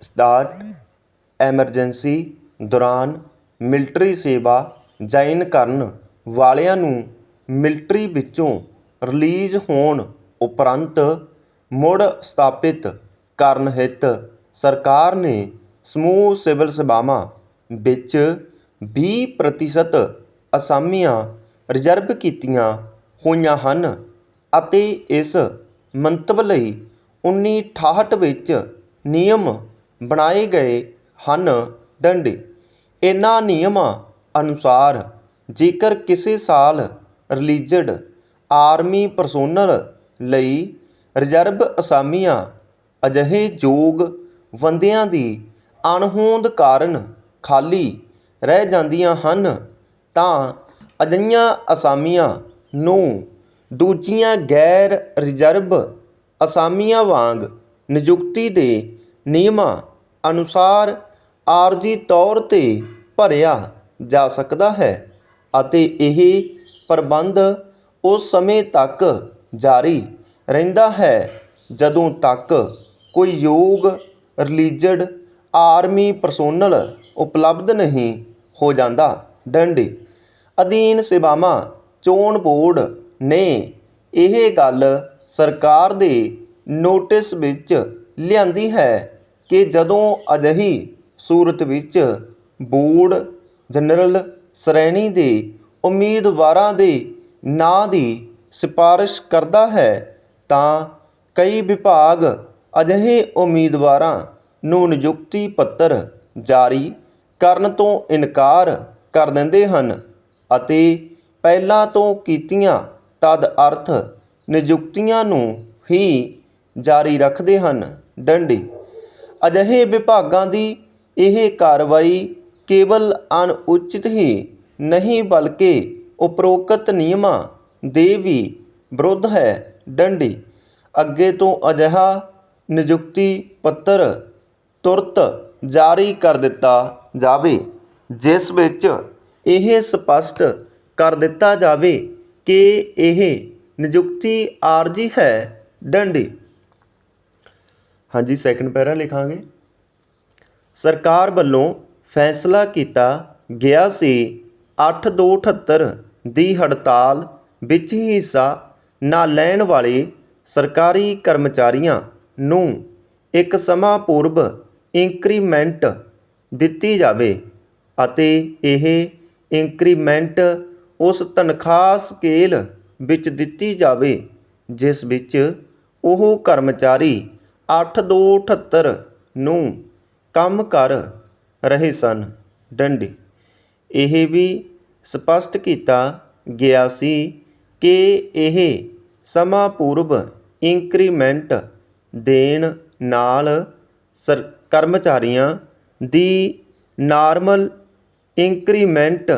Start emergency ਦੌਰਾਨ military ਸੇਵਾ join ਕਰਨ ਵਾਲਿਆਂ ਨੂੰ ਮਿਲਟਰੀ ਵਿੱਚੋਂ ਰਿਲੀਜ਼ ਹੋਣ ਉਪਰੰਤ ਮੁੜ ਸਥਾਪਿਤ ਕਰਨ ਹਿੱਤ ਸਰਕਾਰ ਨੇ ਸਮੂਹ ਸਿਵਲ ਸੇਵਾਵਾਂ ਵਿੱਚ ਵੀਹ ਪ੍ਰਤੀਸ਼ਤ ਅਸਾਮੀਆਂ ਰਿਜ਼ਰਵ ਕੀਤੀਆਂ ਹੋਈਆਂ ਹਨ ਅਤੇ ਇਸ ਮੰਤਵ ਲਈ ਉੱਨੀ ਅਠਾਹਠ ਵਿੱਚ ਨਿਯਮ ਬਣਾਏ ਗਏ ਹਨ। ਡੰਡੇ ਇਹਨਾਂ ਨਿਯਮਾਂ ਅਨੁਸਾਰ ਜੇਕਰ ਕਿਸੇ ਸਾਲ ਰਿਲੀਜ਼ਡ ਆਰਮੀ ਪਰਸੋਨਲ ਲਈ ਰਿਜ਼ਰਵ ਅਸਾਮੀਆਂ ਅਜਿਹੇ ਯੋਗ ਬੰਦਿਆਂ ਦੀ ਅਣਹੋਂਦ ਕਾਰਨ ਖਾਲੀ ਰਹਿ ਜਾਂਦੀਆਂ ਹਨ, ਤਾਂ ਅਜਿਹੀਆਂ ਅਸਾਮੀਆਂ ਨੂੰ ਦੂਜੀਆਂ ਗੈਰ ਰਿਜ਼ਰਵ ਅਸਾਮੀਆਂ ਵਾਂਗ ਨਿਯੁਕਤੀ ਦੇ ਨਿਯਮਾਂ ਅਨੁਸਾਰ ਆਰਜ਼ੀ ਤੌਰ 'ਤੇ ਭਰਿਆ ਜਾ ਸਕਦਾ ਹੈ ਅਤੇ ਇਹ ਪ੍ਰਬੰਧ ਉਸ ਸਮੇਂ ਤੱਕ ਜਾਰੀ ਰਹਿੰਦਾ ਹੈ ਜਦੋਂ ਤੱਕ ਕੋਈ ਯੋਗ, ਰਿਲੀਜ਼ਡ, ਆਰਮੀ ਪਰਸੋਨਲ ਉਪਲਬਧ ਨਹੀਂ ਹੋ ਜਾਂਦਾ। ਡੰਡੇ ਅਧੀਨ ਸੇਵਾਵਾਂ, ਚੋਣ ਬੋਰਡ ਨੇ ਇਹ ਗੱਲ ਸਰਕਾਰ ਦੇ ਨੋਟਿਸ ਵਿੱਚ ਲਿਆਂਦੀ ਹੈ ਕਿ ਜਦੋਂ ਅਜਿਹੀ ਸੂਰਤ ਵਿੱਚ ਬੋਰਡ ਜਨਰਲ ਸ਼੍ਰੇਣੀ ਦੇ ਉਮੀਦਵਾਰਾਂ ਦੇ ਨਾਂ ਦੀ ਸਿਫਾਰਸ਼ ਕਰਦਾ ਹੈ, ਤਾਂ ਕਈ ਵਿਭਾਗ ਅਜਿਹੇ ਉਮੀਦਵਾਰਾਂ ਨੂੰ ਨਿਯੁਕਤੀ ਪੱਤਰ ਜਾਰੀ ਕਰਨ ਤੋਂ ਇਨਕਾਰ ਕਰ ਦਿੰਦੇ ਹਨ ਅਤੇ ਪਹਿਲਾਂ ਤੋਂ ਕੀਤੀਆਂ ਤਦ ਅਰਥ ਨਿਯੁਕਤੀਆਂ ਨੂੰ ਹੀ ਜਾਰੀ ਰੱਖਦੇ ਹਨ। ਡੰਡੇ ਅਜਿਹੇ ਵਿਭਾਗਾਂ ਦੀ ਇਹ ਕਾਰਵਾਈ ਕੇਵਲ ਅਣਉਚਿਤ ਹੀ ਨਹੀਂ ਬਲਕਿ ਉਪਰੋਕਤ ਨਿਯਮਾਂ ਦੇ ਵੀ ਵਿਰੁੱਧ ਹੈ। ਡੰਡੀ, ਅੱਗੇ ਤੋਂ ਅਜਿਹਾ ਨਿਯੁਕਤੀ ਪੱਤਰ ਤੁਰਤ ਜਾਰੀ ਕਰ ਦਿੱਤਾ ਜਾਵੇ, ਜਿਸ ਵਿੱਚ ਇਹ ਸਪਸ਼ਟ ਕਰ ਦਿੱਤਾ ਜਾਵੇ ਕਿ ਇਹ ਨਿਯੁਕਤੀ ਆਰਜ਼ੀ ਹੈ। ਡੰਡੀ ਹਾਂਜੀ ਸੈਕੰਡ ਪੈਰਾ ਲਿਖਾਂਗੇ। ਸਰਕਾਰ ਵੱਲੋਂ ਫੈਸਲਾ ਕੀਤਾ ਗਿਆ ਸੀ 8278 ਦੀ ਹੜਤਾਲ ਵਿੱਚ ਹੀ ਹਿੱਸਾ ਨਾ ਲੈਣ ਵਾਲੇ ਸਰਕਾਰੀ ਕਰਮਚਾਰੀਆਂ ਨੂੰ ਇੱਕ ਸਮਾਂ ਪੂਰਬ ਇੰਕਰੀਮੈਂਟ ਦਿੱਤੀ ਜਾਵੇ ਅਤੇ ਇਹ ਇੰਕਰੀਮੈਂਟ ਉਸ ਤਨਖਾਹ ਸਕੇਲ ਵਿੱਚ ਦਿੱਤੀ ਜਾਵੇ, ਜਿਸ ਵਿੱਚ ਉਹ ਕਰਮਚਾਰੀ 8278 ਨੂੰ ਕੰਮ ਕਰ ਰਹੇ ਸਨ। ਡੰਡੀ, ਇਹ ਵੀ ਸਪਸ਼ਟ ਕੀਤਾ ਗਿਆ ਸੀ ਕਿ ਇਹ ਸਮਾਂ ਪੂਰਵ ਇੰਕਰੀਮੈਂਟ ਦੇਣ ਨਾਲ ਸਰ, ਕਰਮਚਾਰੀਆਂ ਦੀ ਨਾਰਮਲ ਇੰਕਰੀਮੈਂਟ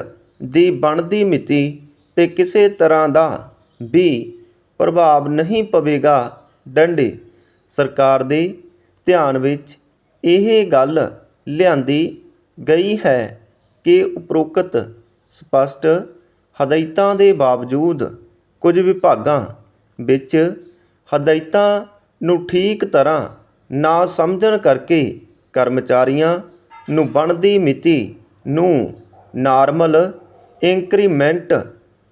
ਦੀ ਬਣਦੀ ਮਿਤੀ 'ਤੇ ਕਿਸੇ ਤਰ੍ਹਾਂ ਦਾ ਵੀ ਪ੍ਰਭਾਵ ਨਹੀਂ ਪਵੇਗਾ। ਡੰਡੇ ਸਰਕਾਰ ਦੇ ਧਿਆਨ ਵਿੱਚ ਇਹ ਗੱਲ ਲਿਆਂਦੀ ਗਈ ਹੈ ਕਿ ਉਪਰੋਕਤ ਸਪਸ਼ਟ ਹਦਾਇਤਾਂ ਦੇ ਬਾਵਜੂਦ ਕੁਝ ਵਿਭਾਗਾਂ ਵਿੱਚ ਹਦਾਇਤਾਂ ਨੂੰ ਠੀਕ ਤਰ੍ਹਾਂ ਨਾ ਸਮਝਣ ਕਰਕੇ ਕਰਮਚਾਰੀਆਂ ਨੂੰ ਬਣਦੀ ਮਿਤੀ ਨੂੰ ਨਾਰਮਲ ਇੰਕਰੀਮੈਂਟ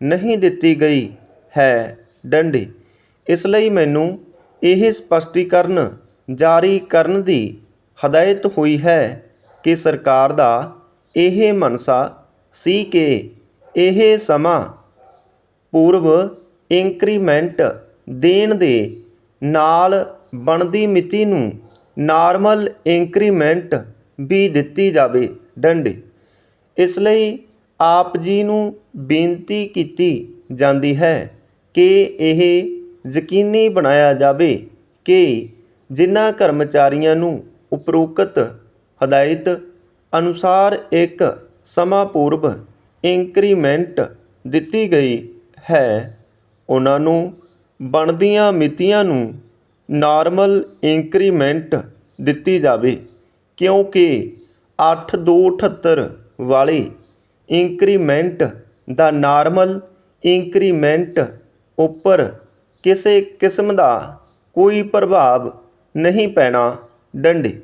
ਨਹੀਂ ਦਿੱਤੀ ਗਈ ਹੈ ਡੰਡੀ। ਇਸ ਲਈ ਮੈਨੂੰ ਇਹ ਸਪੱਸ਼ਟੀਕਰਨ ਜਾਰੀ ਕਰਨ ਦੀ ਹਦਾਇਤ ਹੋਈ ਹੈ ਕਿ ਸਰਕਾਰ ਦਾ ਇਹ ਮਨਸਾ ਸੀ ਕਿ ਇਹ ਸਮਾਂ ਪੂਰਵ ਇੰਕਰੀਮੈਂਟ ਦੇਣ ਦੇ ਨਾਲ ਬਣਦੀ ਮਿਤੀ ਨੂੰ ਨਾਰਮਲ ਇੰਕਰੀਮੈਂਟ ਵੀ ਦਿੱਤੀ ਜਾਵੇ। ਡੰਡੇ। ਇਸ ਲਈ ਆਪ ਜੀ ਨੂੰ ਬੇਨਤੀ ਕੀਤੀ ਜਾਂਦੀ ਹੈ ਕਿ ਇਹ ਯਕੀਨੀ ਬਣਾਇਆ ਜਾਵੇ ਕਿ ਜਿਨ੍ਹਾਂ ਕਰਮਚਾਰੀਆਂ ਨੂੰ ਉਪਰੋਕਤ ਹਦਾਇਤ ਅਨੁਸਾਰ ਇੱਕ ਸਮਾਂ ਪੂਰਵ ਇੰਕਰੀਮੈਂਟ ਦਿੱਤੀ ਗਈ ਹੈ, ਉਹਨਾਂ ਨੂੰ ਬਣਦੀਆਂ ਮਿਤੀਆਂ ਨੂੰ ਨਾਰਮਲ ਇੰਕਰੀਮੈਂਟ ਦਿੱਤੀ ਜਾਵੇ, ਕਿਉਂਕਿ 8278 ਵਾਲੇ ਇੰਕਰੀਮੈਂਟ ਦਾ ਨਾਰਮਲ ਇੰਕਰੀਮੈਂਟ ਉੱਪਰ ਕਿਸੇ ਕਿਸਮ ਦਾ ਕੋਈ ਪ੍ਰਭਾਵ ਨਹੀਂ ਪੈਣਾ ਡੰਡੇ।